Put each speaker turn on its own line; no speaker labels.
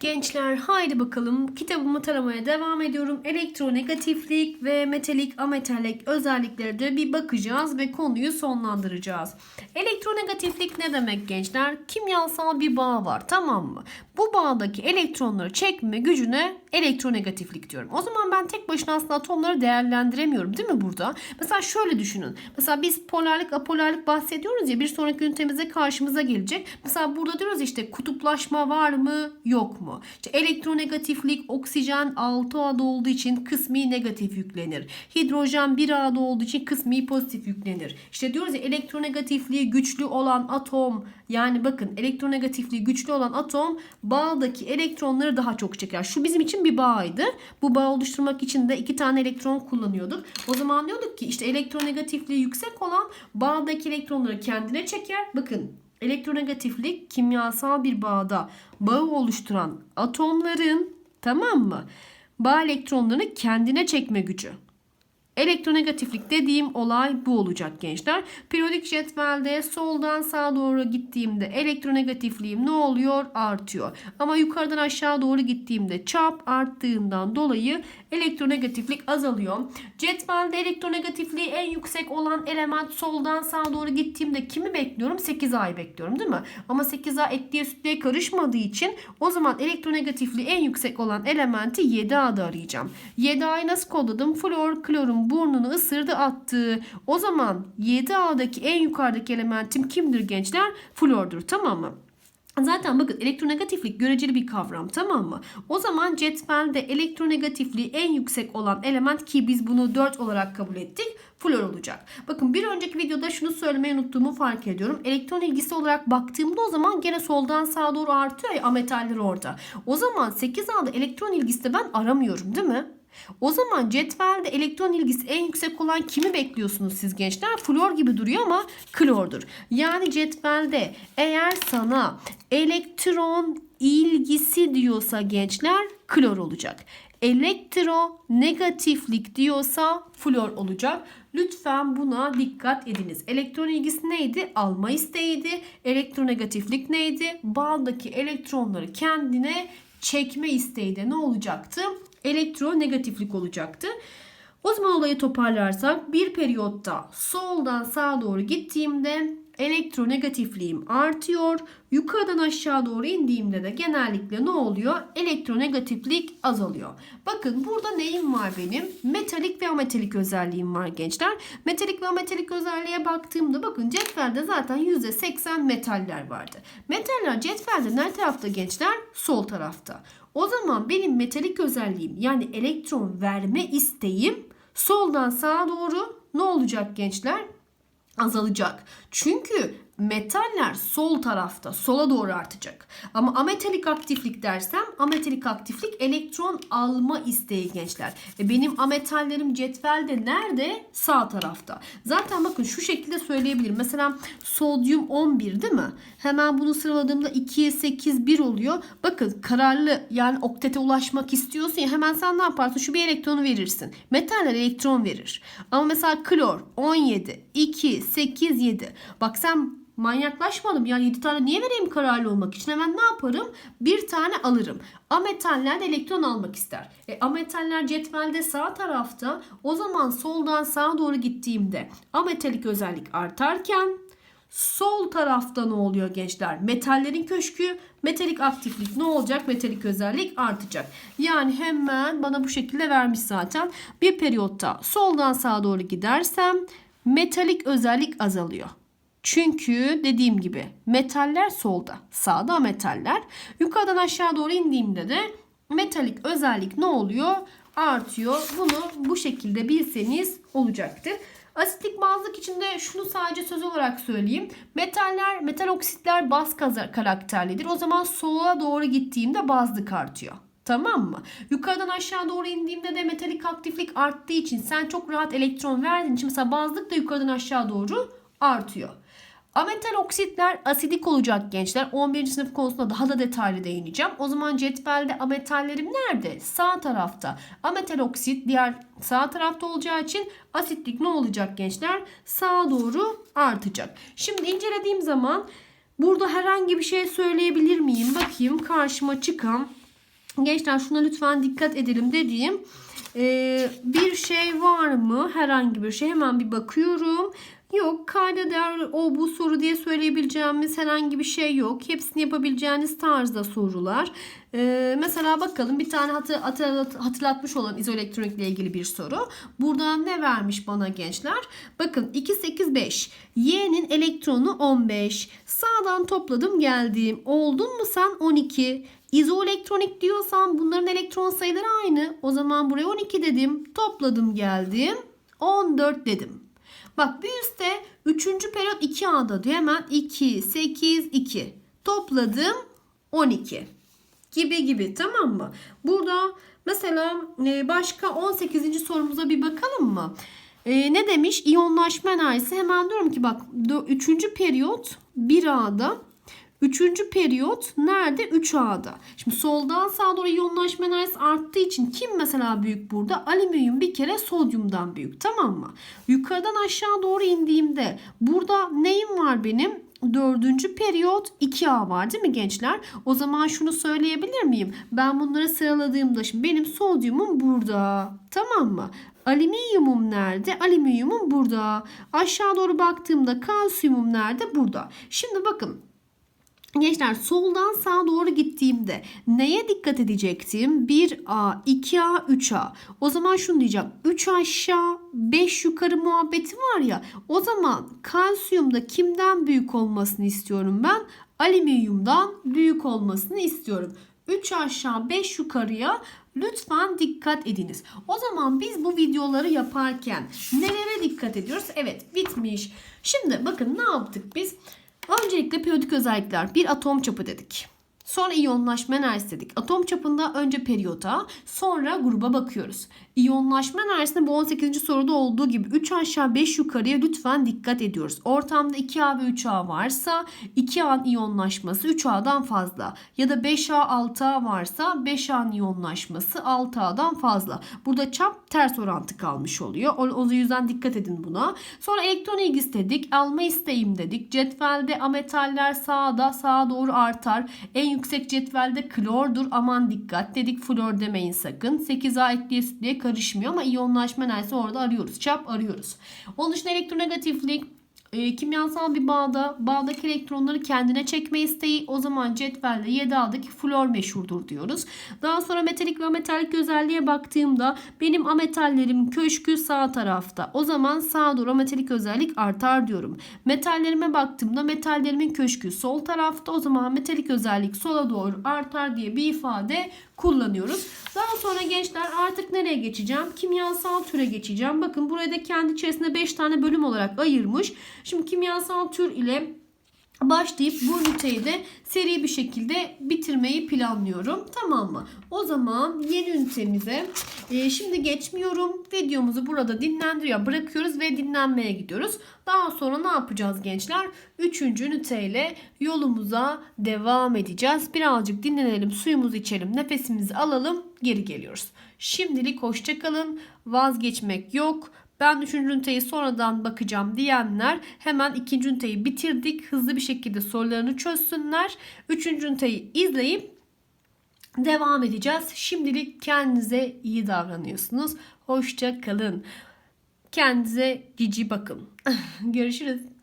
Gençler haydi bakalım kitabımı taramaya devam ediyorum. Elektronegatiflik ve metalik ametalik özelliklere de bir bakacağız ve konuyu sonlandıracağız. Elektronegatiflik ne demek gençler? Kimyasal bir bağ var tamam mı? Bu bağdaki elektronları çekme gücüne elektronegatiflik diyorum. O zaman ben tek başına aslında atomları değerlendiremiyorum değil mi burada? Mesela şöyle düşünün. Mesela biz polarlık apolarlık bahsediyoruz ya bir sonraki ünitemizde karşımıza gelecek. Mesela burada diyoruz işte kutuplaşma var mı yok mu? İşte elektronegatiflik oksijen 6A'da olduğu için kısmi negatif yüklenir. Hidrojen 1A'da olduğu için kısmi pozitif yüklenir. İşte diyoruz ya elektronegatifliği güçlü olan atom yani bakın elektronegatifliği güçlü olan atom bağdaki elektronları daha çok çeker. Şu bizim için bir bağydı. Bu bağ oluşturmak için de iki tane elektron kullanıyorduk. O zaman diyorduk ki işte elektronegatifliği yüksek olan bağdaki elektronları kendine çeker. Bakın elektronegatiflik kimyasal bir bağda bağı oluşturan atomların tamam mı? Bağ elektronlarını kendine çekme gücü. Elektronegatiflik dediğim olay bu olacak gençler. Periyodik cetvelde soldan sağa doğru gittiğimde elektronegatifliğim ne oluyor? Artıyor. Ama yukarıdan aşağı doğru gittiğimde çap arttığından dolayı elektronegatiflik azalıyor. Cetvelde elektronegatifliği en yüksek olan element soldan sağa doğru gittiğimde kimi bekliyorum? 8A'yı bekliyorum değil mi? Ama 8A etliye sütlüye karışmadığı için o zaman elektronegatifliği en yüksek olan elementi 7A'da arayacağım. 7A'yı nasıl kodladım? Flor, klorun burnunu ısırdı attı. O zaman 7A'daki en yukarıdaki elementim kimdir gençler? Flordur tamam mı? Zaten bakın elektronegatiflik göreceli bir kavram tamam mı? O zaman cetvelde elektronegatifliği en yüksek olan element ki biz bunu 4 olarak kabul ettik flor olacak. Bakın bir önceki videoda şunu söylemeyi unuttuğumu fark ediyorum. Elektron ilgisi olarak baktığımda o zaman gene soldan sağa doğru artıyor ya ametaller orada. O zaman 8A'da elektron ilgisi de ben aramıyorum değil mi? O zaman cetvelde elektron ilgisi en yüksek olan kimi bekliyorsunuz siz gençler? Flor gibi duruyor ama klordur. Yani cetvelde eğer sana elektron ilgisi diyorsa gençler klor olacak. Elektronegatiflik diyorsa flor olacak. Lütfen buna dikkat ediniz. Elektron ilgisi neydi? Alma isteğiydi. Elektronegatiflik neydi? Bağdaki elektronları kendine çekme isteği de ne olacaktı? Elektronegatiflik olacaktı. O zaman olayı toparlarsak bir periyotta soldan sağa doğru gittiğimde elektronegatifliğim artıyor. Yukarıdan aşağı doğru indiğimde de genellikle ne oluyor? Elektronegatiflik azalıyor. Bakın burada neyim var benim? Metalik ve ametalik özelliğim var gençler. Metalik ve ametalik özelliğe baktığımda bakın cetvelde zaten %80 metaller vardı. Metaller cetvelde ne tarafta gençler? Sol tarafta. O zaman benim metalik özelliğim yani elektron verme isteğim soldan sağa doğru ne olacak gençler? Azalacak. Çünkü metaller sol tarafta, sola doğru artacak. Ama ametalik aktiflik dersem, ametalik aktiflik elektron alma isteği gençler. E benim ametallerim cetvelde nerede? Sağ tarafta. Zaten bakın şu şekilde söyleyebilirim. Mesela sodyum 11 değil mi? Hemen bunu sıraladığımda 2'ye 8 1 oluyor. Bakın kararlı yani oktete ulaşmak istiyorsun ya hemen sen ne yaparsın? Şu bir elektronu verirsin. Metaller elektron verir. Ama mesela klor 17, 2, 8, 7. Bak sen manyaklaşmadım. Yani 7 tane niye vereyim kararlı olmak için? Hemen ne yaparım? Bir tane alırım. Ametaller elektron almak ister. E, ametaller cetvelde sağ tarafta. O zaman soldan sağa doğru gittiğimde ametalik özellik artarken sol tarafta ne oluyor gençler? Metallerin köşkü metalik aktiflik ne olacak? Metalik özellik artacak. Yani hemen bana bu şekilde vermiş zaten. Bir periyotta soldan sağa doğru gidersem metalik özellik azalıyor. Çünkü dediğim gibi metaller solda, sağda metaller. Yukarıdan aşağı doğru indiğimde de metalik özellik ne oluyor? Artıyor. Bunu bu şekilde bilseniz olacaktır. Asitik bazlık için de şunu sadece söz olarak söyleyeyim. Metaller, metal oksitler baz karakterlidir. O zaman sola doğru gittiğimde bazlık artıyor. Tamam mı? Yukarıdan aşağı doğru indiğimde de metalik aktiflik arttığı için sen çok rahat elektron verdiğin için mesela bazlık da yukarıdan aşağı doğru artıyor. Ametal oksitler asidik olacak gençler. 11. sınıf konusunda daha da detaylı değineceğim. O zaman cetvelde ametallerim nerede? Sağ tarafta. Ametal oksit diğer sağ tarafta olacağı için asitlik ne olacak gençler? Sağa doğru artacak. Şimdi incelediğim zaman burada herhangi bir şey söyleyebilir miyim? Bakayım karşıma çıkan Gençler şuna lütfen dikkat edelim dediğim e, bir şey var mı? Herhangi bir şey. Hemen bir bakıyorum. Yok kayda değer o bu soru diye söyleyebileceğimiz herhangi bir şey yok. Hepsini yapabileceğiniz tarzda sorular. Ee, mesela bakalım bir tane hatı, hatırlat, hatırlatmış olan izoelektronikle ilgili bir soru. Burada ne vermiş bana gençler? Bakın 2, 8, 5. Y'nin elektronu 15. Sağdan topladım geldim. Oldun mu sen 12? İzoelektronik diyorsan bunların elektron sayıları aynı. O zaman buraya 12 dedim. Topladım geldim. 14 dedim. Bak bir üstte 3. periyot 2A'da diyor. Hemen 2, 8, 2. Topladım 12. Gibi gibi tamam mı? Burada mesela e, başka 18. sorumuza bir bakalım mı? E, ne demiş? İyonlaşma enerjisi. Hemen diyorum ki bak 3. periyot 1A'da Üçüncü periyot nerede? 3A'da. Şimdi soldan sağa doğru iyonlaşma enerjisi arttığı için kim mesela büyük burada? Alüminyum bir kere sodyumdan büyük tamam mı? Yukarıdan aşağı doğru indiğimde burada neyim var benim? Dördüncü periyot 2A var değil mi gençler? O zaman şunu söyleyebilir miyim? Ben bunları sıraladığımda şimdi benim sodyumum burada. Tamam mı? Alüminyumum nerede? Alüminyumum burada. Aşağı doğru baktığımda kalsiyumum nerede? Burada. Şimdi bakın Gençler soldan sağa doğru gittiğimde neye dikkat edecektim? 1A, 2A, 3A. O zaman şunu diyeceğim. 3 aşağı 5 yukarı muhabbeti var ya. O zaman kalsiyumda kimden büyük olmasını istiyorum ben? Alüminyumdan büyük olmasını istiyorum. 3 aşağı 5 yukarıya lütfen dikkat ediniz. O zaman biz bu videoları yaparken nelere dikkat ediyoruz? Evet bitmiş. Şimdi bakın ne yaptık biz? Öncelikle periyodik özellikler. Bir atom çapı dedik. Sonra iyonlaşma enerjisi dedik. Atom çapında önce periyota sonra gruba bakıyoruz. İyonlaşma enerjisinde bu 18. soruda olduğu gibi 3 aşağı 5 yukarıya lütfen dikkat ediyoruz. Ortamda 2A ve 3A varsa 2A iyonlaşması 3A'dan fazla. Ya da 5A 6A varsa 5A iyonlaşması 6A'dan fazla. Burada çap ters orantı kalmış oluyor. O yüzden dikkat edin buna. Sonra elektron ilgisi dedik. Alma isteğim dedik. Cetvelde ametaller sağda sağa doğru artar. En yüksek cetvelde klordur. Aman dikkat dedik. Flor demeyin sakın. 8A ekliye sütlüye karışmıyor ama iyonlaşma enerjisi orada arıyoruz. Çap arıyoruz. Onun dışında elektronegatiflik e, kimyasal bir bağda bağdaki elektronları kendine çekme isteği o zaman cetvelde 7A'daki flor meşhurdur diyoruz. Daha sonra metalik ve ametalik özelliğe baktığımda benim ametallerim köşkü sağ tarafta. O zaman sağa doğru ametalik özellik artar diyorum. Metallerime baktığımda metallerimin köşkü sol tarafta. O zaman metalik özellik sola doğru artar diye bir ifade kullanıyoruz. Daha sonra gençler artık nereye geçeceğim? Kimyasal türe geçeceğim. Bakın buraya da kendi içerisinde 5 tane bölüm olarak ayırmış. Şimdi kimyasal tür ile başlayıp bu üniteyi de seri bir şekilde bitirmeyi planlıyorum. Tamam mı? O zaman yeni ünitemize e, şimdi geçmiyorum. Videomuzu burada dinlendiriyor. Bırakıyoruz ve dinlenmeye gidiyoruz. Daha sonra ne yapacağız gençler? Üçüncü üniteyle yolumuza devam edeceğiz. Birazcık dinlenelim, suyumuzu içelim, nefesimizi alalım, geri geliyoruz. Şimdilik hoşçakalın. Vazgeçmek yok. Ben üçüncü üniteyi sonradan bakacağım diyenler hemen ikinci üniteyi bitirdik. Hızlı bir şekilde sorularını çözsünler. Üçüncü üniteyi izleyip devam edeceğiz. Şimdilik kendinize iyi davranıyorsunuz. Hoşça kalın. Kendinize cici bakın. Görüşürüz.